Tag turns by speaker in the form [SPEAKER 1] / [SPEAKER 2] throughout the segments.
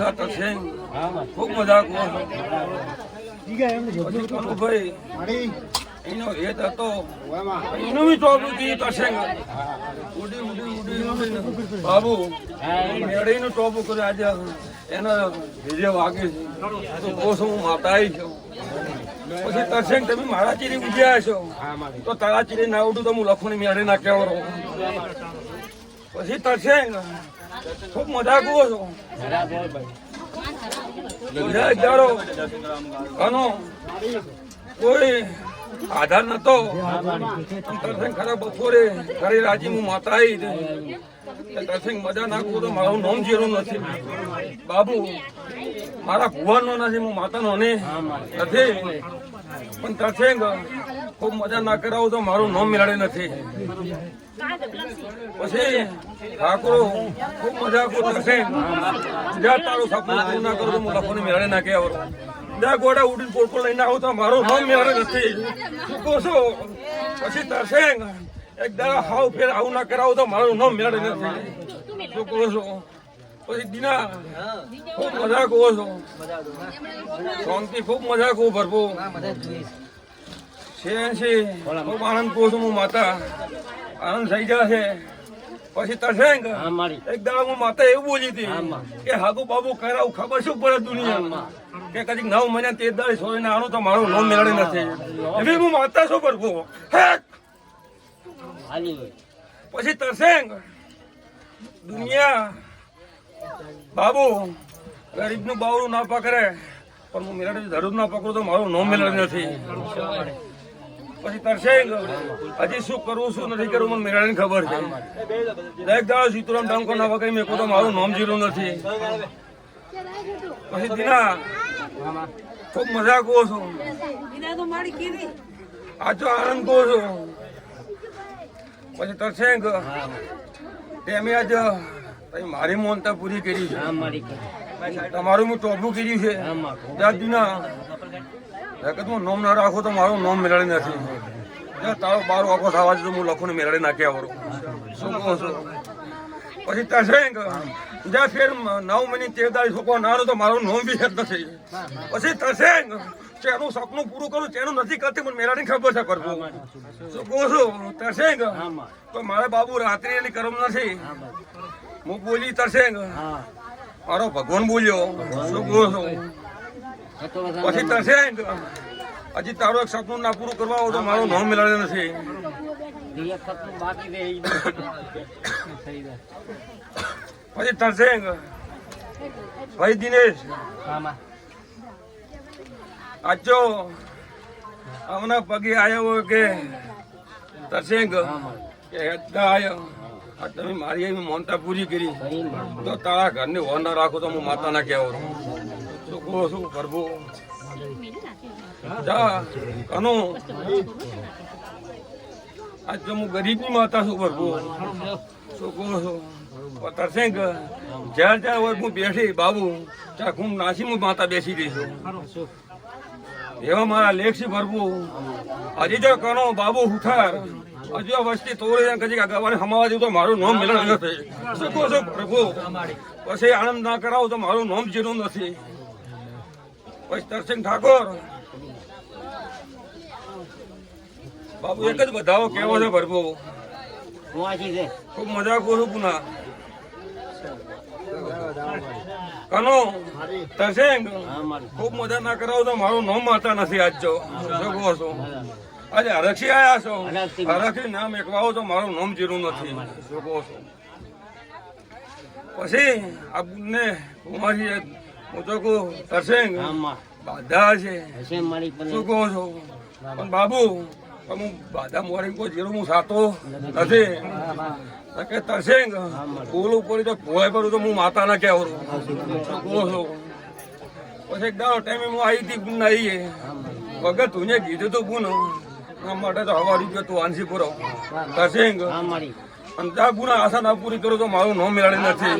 [SPEAKER 1] થતા છે. ખૂબ મજાક એનો હેત હતો. એનું બી ટોપલું દી થશે ઉડી ઉડી ટોપું કર્યું આજે. એના વિજય વાગે છે. તો હું માતા આવી છું. પછી તરસેંગ તમે મારા ચીરી ઉજ્યા છો, તો તારા ચીરી ના ઉડું તો હું લખોની મેળે ના કહેવાનો પછી તરસેંગ ખૂબ મજાક છો. બધા જાડો કોઈ આધાર નતો. તરસેંગ ખરા બપોરે ઘરે રાજી, હું માતા આવી તરસેંગ મજા નાખવું તો મારું નામ જીરું નથી. બાબુ, મારા ભુવાનો નથી, હું માતાનો ને નથી. પણ તરસેંગ, ખૂબ મજા ના કરાવું તો મારું નોમ મેળે નથી. પછી ઠાકોરો, ખૂબ મજા કરો જ્યાં તારું સપનું પૂરું ના કરું તો હું લખોને મેળે ના કે જ્યાં ગોડા ઉડીને પોટકો લઈને આવો તો મારું નામ મેળે નથી. કહો છો? પછી તરસેંગ એક દાડા હાવ ફેર આવું ના કરાવો તો મારું નામ મેળે નથી. કહો છો? પછી દીના, ખૂબ મજા કહો છો. શાંતિ, ખૂબ મજા કહું ભરપૂર. છે છે. ખૂબ આનંદ કહું છું હું માતા. આનંદ થઈ જશે પછી તરસેંગ એક દાડા હું માતા એવું બોલી હતી કે હાગુ બાબુ કરાવું ખબર શું પડે દુનિયામાં? કે કદીક નવ મહિના તેર દાડે ને આણું તો મારું નામ મેળવી નથી એવી હું માતા શું કરવું પછી તરસેંગ દુનિયા. બાબુ ગરીબનું બાવડું ના પકડે. પણ હું મેળવી જરૂર ના પકડું તો મારું નો મેળવી નથી. પછી તરસેંગ. હજી શું કરવું શું નથી કરવું મને મેળાની ખબર છે. દરેક દાડો સીતુરામ ડાંકો ના વગર મેં તો મારું નામ જીરું નથી. પછી દીના ખૂબ મજા કહો છો. આજો આનંદ કહો છો. પછી તરસેંગ. તેમે આજ મારી મોનતા પૂરી કરી છે. તમારું મેં ટોપું કર્યું છે. ત્યાં જગતમાં નોમ ના રાખો તો મારું નોમ મેળવી નથી તારો બારો આખો થવા તો હું લખું ને મેળવી વરું શું કહું છું? પછી તરસેંગ જ્યાં ફેર નવ મહિને તેર દાડી છોકરો તો મારું નોમ બી યાદ નથી. પછી તરસેંગ તેનું સપનું પૂરું કરું, તેનું નથી કરતી, મને મેળાની ખબર છે કરવું. શું છો? તરસેંગ તો મારે બાબુ રાત્રિ એની કરમ નથી. હું બોલી તરસે મારો ભગવાન બોલ્યો. શું કહું છો? પછી તરસે હજી તારો એક સપનું ના પૂરું કરવા હોય તો મારું નામ મિલાડે નથી. પછી તરસે ભાઈ દિનેશ. આજો હમણાં પગે આવ્યો કે તરસેંગ આવ્યો તમે મારી મોનતા પૂરી કરી. તો તારા ઘરની ના રાખો તો હું માતા ના કહેવો. શું કહો શું પ્રભુ જા કનો. આજ તો હું ગરીબની માતા છું પ્રભુ કહો છો? તરસેંગ જ્યાં જ્યાં હોય હું બેઠી બાબુ ત્યાં હું નાસી હું માતા બેસી દઈશું એવા મારા લેખ છે ભરવું હજી જો કનો બાબુ હુઠાર હજુ આ વસ્તી તોડે કદી ગવાને હમાવા જેવું તો મારું નામ મિલન નથી શું કહો છો પ્રભુ પછી આનંદ ના કરાવો તો મારું નામ જીરું નથી. પછી તરસિંહ ઠાકોર. બાબુ એક જ બધાઓ કેવો છે ભરભો ખૂબ મજા કરું પુના. કનો તરસેંગ ખૂબ મજા ના કરાવો તો મારું નામ માતા નથી આજ જો. છો? આજે હરક્ષી આયા છો. હરક્ષી નામ એકવાઓ તો મારું નામ જીરું નથી. છો? પછી આ કુમારી હું તો કહું તરસેંગ બાધા છે. શું કહો છો? પણ બાબુ હું બાધા મોરી કોઈ જીરો હું સાતો નથી. કે તરસેંગ ફૂલ ઉપર તો ભોય પડું તો હું માતા ના કહેવું કહો છો? પછી એકદમ ટાઈમે હું આવી હતી આવીએ વગર તું કીધું તું પૂન માટે તો હવા રૂપિયો તું આનસી પૂરો. તરસેંગ. અને ત્યાં ગુના આશા ના પૂરી કરું તો મારું નામ મેળવી નથી.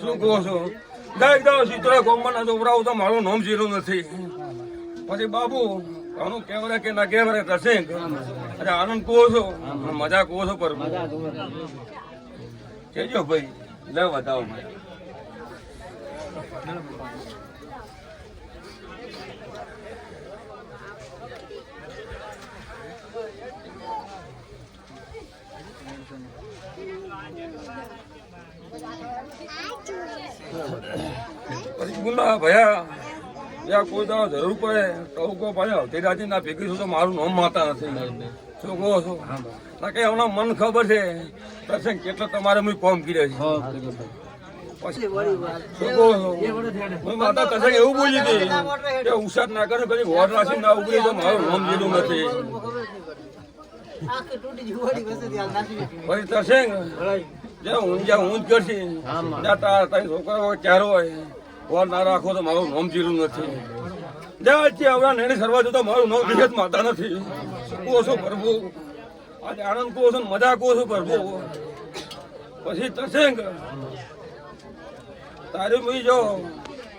[SPEAKER 1] શું કહો છો? દરેક દાવ સીતોડા ગોમના દોવરાવું તો મારું નામ જીરું નથી. પછી બાબુ, આનું કેવરે કે ના કેવરે થશે અરે આનંદ કહો છો મજા કહો છો પ્રભુ કેજો ભાઈ, લે બતાવો ભાઈ પછી ભયા. યા કોઈ દાડો જરૂર પડે. તો કો કહું ભાઈ હવતી રાજી ના ભેગી છું તો મારું નામ માતા નથી. શું કહો છો? ના કે હમણાં મન ખબર છે. દર્શન કેટલો તમારે હું કોમ કર્યો છે. માતા તસે એવું બોલી હતી કે ઉસાદ ના કરે પછી વોટ રાશી ના ઉગડી તો મારું નામ જેલું નથી. પછી તસે જ્યાં હું જ્યાં હું જ કરશી જ્યાં તારા તારી છોકરા ક્યારે હોય વોટ ના રાખો તો મારું નામ જીરું નથી. જ્યાં છે આવડા નેણી સરવા જતો મારું નામ વિગત માતા નથી. છો પ્રભુ. આજે આનંદ કહો છો ને મજા કહો છો પ્રભુ. પછી તસેંગ. તારે મુઈ જો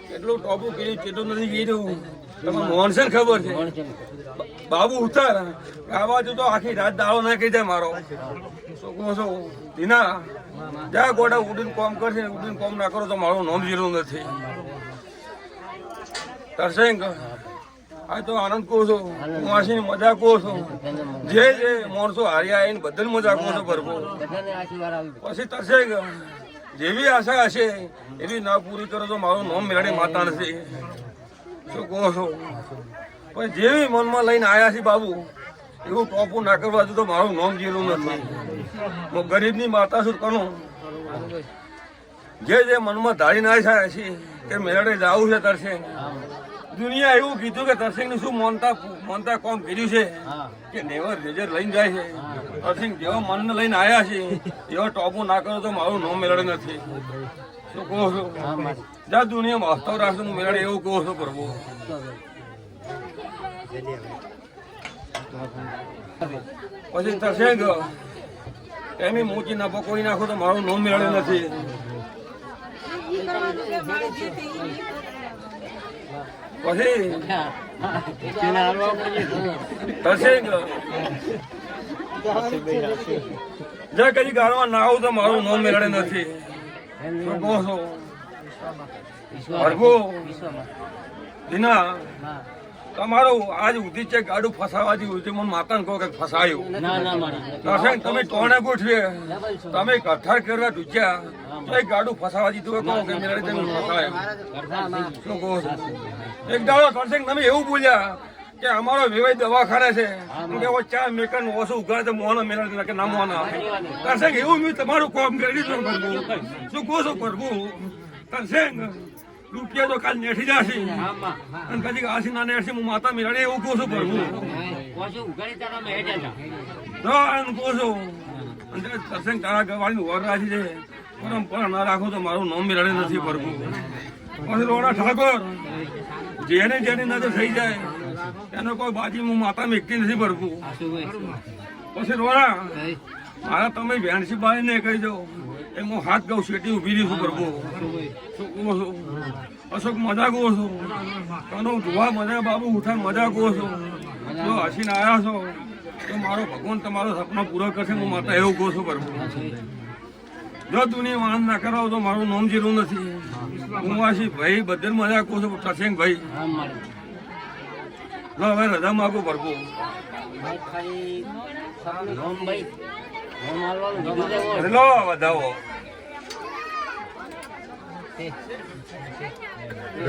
[SPEAKER 1] કેટલું ટોપું કર્યું કેટલું નથી કર્યું તમે મોહનસે ખબર છે? બાબુ ઉતાર. આવા તો આખી રાત દાળો ના કહી જાય મારો કહો છો? દીના જા ગોડા ઉડીને કોમ કરશે ઉડીને કોમ ના કરો તો મારું નામ જીરું નથી. તરસેંગ. આ તો આનંદ કહું છો. આશી મજા કહું છો. જે જે માણસો હાર્યા આવીને બધાને મજા કહું છો ભરપૂર. પછી તરસેંગ. જેવી આશા હશે, એવી ના પૂરી કરો તો મારું નામ મેળે માતા નથી. શું કહો છો? પણ જેવી મનમાં લઈને આવ્યા છે બાબુ, એવું ટોપું ના કરવા તો મારું નામ જીરું નથી. હું ગરીબની માતા શું કરું જે જે મનમાં ધારી ના થાય છે કે મેળે જવું છે તરસેંગ. દુનિયા એવું કીધું કે તરસેંગ ને શું મોનતા મોનતા કોમ કર્યું છે? કે નેવર રેજર લઈને જાય છે. તરસેંગ જેવા મનને લઈને આવ્યા છે. એવા ટોપો ના કરો તો મારું નો મેળે નથી. શું કહો છો? જા દુનિયામાં વાસ્તવ રાખજો હું મેળે એવું કહો છો પ્રભુ. પછી તરસેંગ એમી મોચી ના કોઈ નાખો તો મારું નો મેળે નથી. પછી? જે કદી ગાળવા ના આવું તો મારું નામ મેળે નથી. કહો છો? પ્રભુ દીના તમારું આજ ઉધી છે ગાડું ફસાવા જેવું છે. મને માતા કહો કે ફસાયું. તમે ટોણે ગોઠવીએ. તમે કઠાર કરવા ડૂચ્યા તો એ ગાડું ફસાવા દીધું કહો કે મેરા તમે ફસાય. છો? એક દાડો કરશે તમે એવું બોલ્યા કે અમારો વેવાઈ દવાખાને છે. કે ઓ ચા મેકર ઓછું ઉઘાડે તો મોનો મેળે કે ના મોનો દર્શન એવું મેં તમારું કોમ કરી દીધું પ્રભુ શું કહો છો પ્રભુ કરશે રૂપિયા તો કાલ નેઠી જશે. અને પછી આશી ના નેઠી હું માતા મેળે એવું કહું છું પ્રભુ તો કહું છું. દર્શન તારા ગવાળી વર રાખી છે. પરંપરા ના રાખો તો મારું નામ મેળે નથી ભરવું પછી રોડા ઠાકોર, જેને જેની નજર થઈ જાય, એનો કોઈ બાજી હું માતા મેકતી નથી ભરવું પછી રોડા, મારા તમે બાઈ ને કહી દો એ હું હાથ ગઉં, શેટી ઊભી રહી છું પ્રભુ. અશોક મજા કહો છો. કનો જોવા મજા બાબુ ઉઠા મજા કહો છો. જો હસીને આવ્યા છો, તો મારો ભગવાન તમારો સપનો પૂરો કરશે, હું માતા એવું કહું છું પ્રભુ. જો તું વાહન ના કરાવો તો મારું નામ જીરું નથી. હું વાસી ભાઈ બધે મજા કહું છું પ્રસંગ ભાઈ. જો હવે રજા માગું અરે લો વધાવો.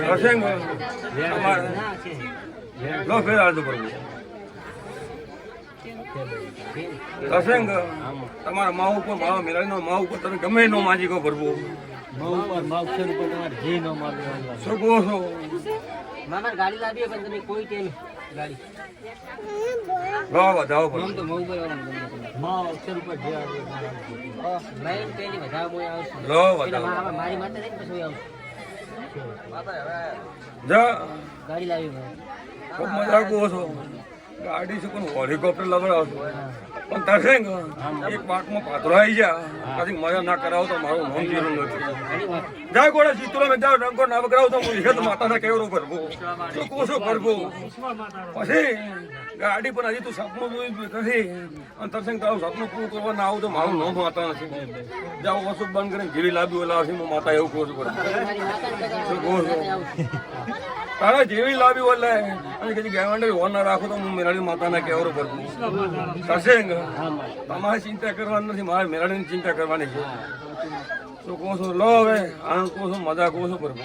[SPEAKER 1] પ્રસંગ લો ફેર આવજો પ્રભુ પ્રસંગ તમારા માવ ઉપર મારો નો માવ ઉપર તમે ગમે નો માજી કહો પ્રભુ. શું કહો છો?
[SPEAKER 2] મામા ગાડી લાવીએ પણ તમે કોઈ ટેમ ગાડી.
[SPEAKER 1] વધાવો પ્રભુ
[SPEAKER 2] આમ તો મઉ પર મેઇન પેલી વધારે મોય આવશે.
[SPEAKER 1] લો
[SPEAKER 2] પેલા મારી માતા રહી પછી આવશે
[SPEAKER 1] જા.
[SPEAKER 2] ગાડી લાવી
[SPEAKER 1] ખૂબ મજા કહો છો. ગાડી છે, પણ હેલિકોપ્ટર લવડાવશો પણ તારે ને, એક પાકમાં પાત્રો આવી જા પછી મજા ના કરાવો તો મારું નામ જીરું નથી. જાય ગોળા ચિત્રો મેં જાઓ રંગો ના કરાવો તો હું ઈશ્વર માતાના કેવરો કરવો શું કોશો કરવું પછી ગાડી પણ હજી તું સપનું નથી અને તરસંગ તારું સપનું પૂરું કરવા ના આવું તો મારું નામ માતા નથી જાઓ વસ્તુ બંધ કરીને ઘીરી લાવી ઓલા હું માતા એવું કહું છું તારા જેવી લાવ્યું એટલે અને કદી ગેવાંડે ઓન ના રાખો તો હું મેરાડી માતાના કેવરો કરું ને તમારે ચિંતા કરવાની નથી, મારે મેરાડીની ચિંતા કરવાની છે. શું કહું છું? લો હવે, આનંદ કહું છું, મજા કહું છું પ્રભુ